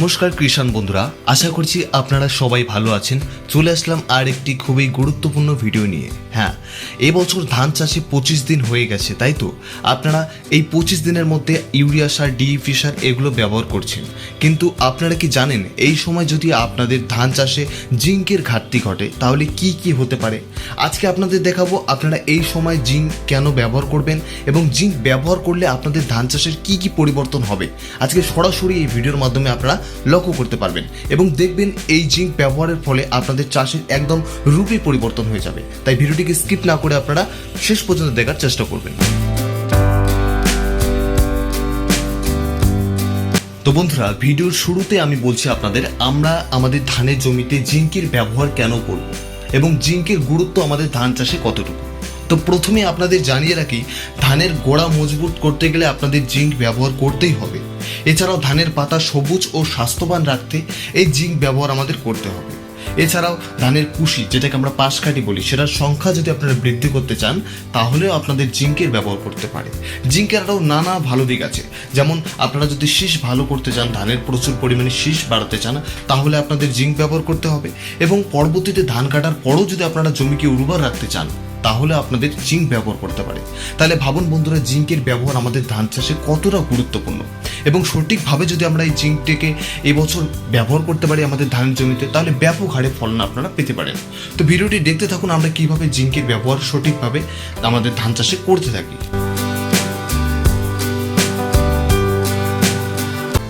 নমস্কার কৃষাণ বন্ধুরা, আশা করছি আপনারা সবাই ভালো আছেন। চলে আসলাম আর একটি খুবই গুরুত্বপূর্ণ ভিডিও নিয়ে। হ্যাঁ এবছর ধান চাষে পঁচিশ দিন হয়ে গেছে, তাই তো? আপনারা এই পঁচিশ দিনের মধ্যে ইউরিয়া সার ডিইপি সার এগুলো ব্যবহার করছেন। কিন্তু আপনারা কি জানেন, এই সময় যদি আপনাদের ধান চাষে জিঙ্কের ঘাটতি ঘটে, তাহলে কি কি হতে পারে? আজকে আপনাদের দেখাবো আপনারা এই সময় জিঙ্ক কেন ব্যবহার করবেন এবং জিঙ্ক ব্যবহার করলে আপনাদের ধান চাষের কি কি পরিবর্তন হবে। আজকে সরাসরি এই ভিডিওর মাধ্যমে আপনারা লক্ষ্য করতে পারবেন এবং দেখবেন এই জিঙ্ক ব্যবহারের ফলে আপনাদের চাষের একদম রূপই পরিবর্তন হয়ে যাবে। তাই ভিডিওটিকে স্কিপ না করে আপনারা শেষ পর্যন্ত দেখার চেষ্টা করবেন। তো বন্ধুরা, ভিডিওর শুরুতে আমি বলছি আপনাদের, আমরা আমাদের ধানের জমিতে জিঙ্কের ব্যবহার কেন করব? এবং জিঙ্কের গুরুত্ব আমাদের ধান চাষে কতটুকু? তো প্রথমে আপনাদের জানিয়ে রাখি, ধানের গোড়া মজবুত করতে গেলে আপনাদের জিঙ্ক ব্যবহার করতেই হবে। এছাড়াও ধানের পাতা সবুজ ও স্বাস্থ্যবান রাখতে এই জিঙ্ক ব্যবহার আমাদের করতে হবে। এছাড়াও ধানের কুশি, যেটাকে আমরা পাশকাঠি বলি, সেটার সংখ্যা যদি আপনারা বৃদ্ধি করতে চান, তাহলেও আপনাদের জিঙ্কের ব্যবহার করতে পারে। জিঙ্কের আরও নানা ভালো দিক আছে। যেমন আপনারা যদি শীষ ভালো করতে চান, ধানের প্রচুর পরিমাণে শীষ বাড়াতে চান, তাহলে আপনাদের জিঙ্ক ব্যবহার করতে হবে। এবং পরবর্তীতে ধান কাটার পরও যদি আপনারা জমিকে উর্বর রাখতে চান তাহলে আপনাদের জিঙ্ক ব্যবহার করতে পারে। তাহলে ভাবুন বন্ধুরা, জিঙ্কের ব্যবহার আমাদের ধান চাষে কতটা গুরুত্বপূর্ণ? এবং সঠিকভাবে যদি আমরা এই জিঙ্কটিকে এবছর ব্যবহার করতে পারি আমাদের ধানের জমিতে, তাহলে ব্যাপক হারে ফলন আপনারা পেতে পারেন। তো ভিডিওটি দেখতে থাকুন, আমরা কীভাবে জিঙ্কের ব্যবহার সঠিকভাবে আমাদের ধান চাষে করতে থাকি।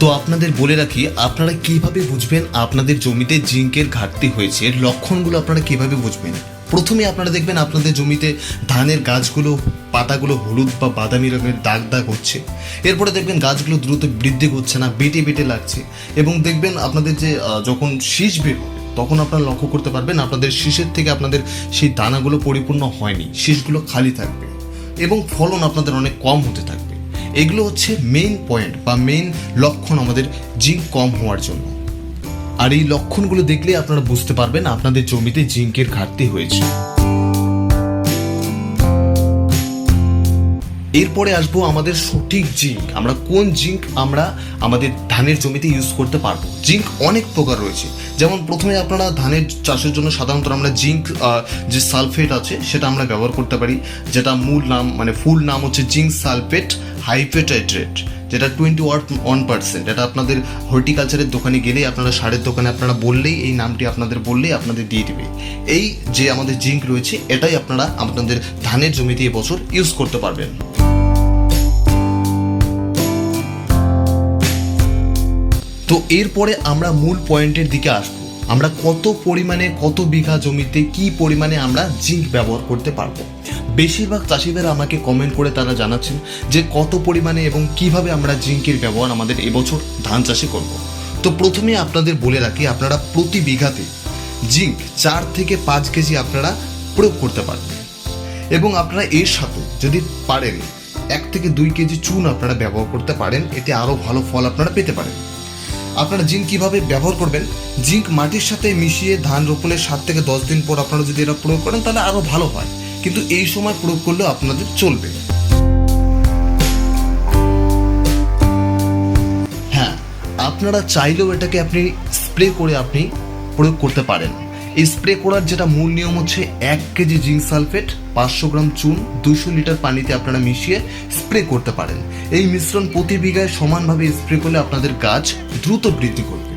তো আপনাদের বলে রাখি, আপনারা কীভাবে বুঝবেন আপনাদের জমিতে জিঙ্কের ঘাটতি হয়েছে? এর লক্ষণগুলো আপনারা কীভাবে বুঝবেন? প্রথমে আপনারা দেখবেন আপনাদের জমিতে ধানের গাছগুলো, পাতাগুলো হলুদ বা বাদামি রঙের দাগ দাগ হচ্ছে। এরপরে দেখবেন গাছগুলো দ্রুত বৃদ্ধি করছে না, বেটে বেটে লাগছে। এবং দেখবেন আপনাদের যে যখন শীষ বের তখন আপনারা লক্ষ্য করতে পারবেন আপনাদের শীষের থেকে আপনাদের সেই দানাগুলো পরিপূর্ণ হয়নি, শীষগুলো খালি থাকবে। এবং ফলন আপনাদের অনেক কম হতে থাকবে। এগুলো হচ্ছে মেইন পয়েন্ট বা মেইন লক্ষণ আমাদের জিঙ্ক কম হওয়ার জন্য। আর এই লক্ষণগুলো দেখলে আপনারা বুঝতে পারবেন আপনাদের জমিতে জিঙ্কের ঘাটতি হয়েছে। এরপরে আসব আমাদের সঠিক জিঙ্ক। আমরা কোন জিঙ্ক আমরা আমাদের ধানের জমিতে ইউজ করতে পারব? জিঙ্ক অনেক প্রকার রয়েছে। যেমন প্রথমে আপনারা ধানের চাষের জন্য সাধারণত আমরা জিঙ্ক যে সালফেট আছে সেটা আমরা ব্যবহার করতে পারি। যেটা মূল নাম মানে ফুল নাম হচ্ছে জিঙ্ক সালফেট হাইফেটাইট্রেট যেটা টোয়েন্টি ওয়ান পার্সেন্ট এটা আপনাদের হর্টিকালচারের দোকানে গেলেই আপনারা সারের দোকানে আপনারা বললেই, এই নামটি আপনাদের বললেই আপনাদের দিয়ে দেবে। এই যে আমাদের জিঙ্ক রয়েছে, এটাই আপনারা আপনাদের ধানের জমিতে এবছর ইউজ করতে পারবেন। তো এরপরে আমরা মূল পয়েন্টের দিকে আসব। আমরা কত পরিমাণে, কত বিঘা জমিতে কি পরিমাণে আমরা জিঙ্ক ব্যবহার করতে পারব? বেশিরভাগ চাষিদের আমাকে কমেন্ট করে তারা জানাচ্ছেন যে কত পরিমাণে এবং কীভাবে আমরা জিঙ্কের ব্যবহার আমাদের এবছর ধান চাষে করব। তো প্রথমে আপনাদের বলে রাখি, আপনারা প্রতি বিঘাতে জিঙ্ক চার থেকে পাঁচ কেজি আপনারা প্রয়োগ করতে পারবেন। এবং আপনারা এর সাথে যদি পারেন, এক থেকে দুই কেজি চুন আপনারা ব্যবহার করতে পারেন, এতে আরও ভালো ফল আপনারা পেতে পারেন। আপনারা জিঙ্ক কীভাবে ব্যবহার করবেন? জিঙ্ক মাটির সাথে মিশিয়ে ধান রোপণের সাত থেকে দশ দিন পর আপনারা যদি এটা প্রয়োগ করেন, তাহলে আরও ভালো হয়। কিন্তু এই সময় প্রয়োগ করলেও আপনাদের চলবে। হ্যাঁ আপনারা চাইলেও এটাকে আপনি স্প্রে করে আপনি প্রয়োগ করতে পারেন। স্প্রে করার যেটা মূল নিয়ম হচ্ছে এক কেজি জিঙ্ক সালফেট, পাঁচশো গ্রাম চুন, দুশো লিটার পানিতে আপনারা মিশিয়ে স্প্রে করতে পারেন। এই মিশ্রণ প্রতি বিঘায় সমানভাবে স্প্রে করলে আপনাদের গাছ দ্রুত বৃদ্ধি করবে।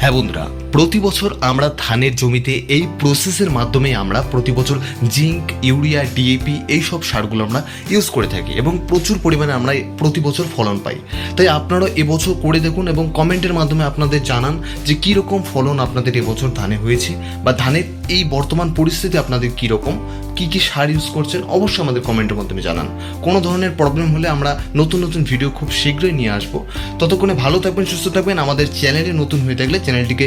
হ্যাঁ বন্ধুরা প্রতি বছর আমরা ধানের জমিতে এই প্রসেসের মাধ্যমে আমরা প্রতি বছর জিঙ্ক ইউরিয়া ডিএপি এই সব সারগুলো আমরা ইউজ করে থাকি এবং প্রচুর পরিমাণে আমরা প্রতি বছর ফলন পাই। তাই আপনারা এবছর করে দেখুন এবং কমেন্টের মাধ্যমে আপনাদের জানান যে কী রকম ফলন আপনাদের এবছর ধানে হয়েছে বা ধানের এই বর্তমান পরিস্থিতি আপনাদের কী রকম কী কী সার ইউজ করছেন অবশ্যই আমাদের কমেন্টের মাধ্যমে জানান। কোনো ধরনের প্রবলেম হলে আমরা নতুন নতুন ভিডিও খুব শীঘ্রই নিয়ে আসব। ততক্ষণে ভালো থাকবেন, সুস্থ থাকবেন। আমাদের চ্যানেলে নতুন হয়ে থাকলে চ্যানেলটিকে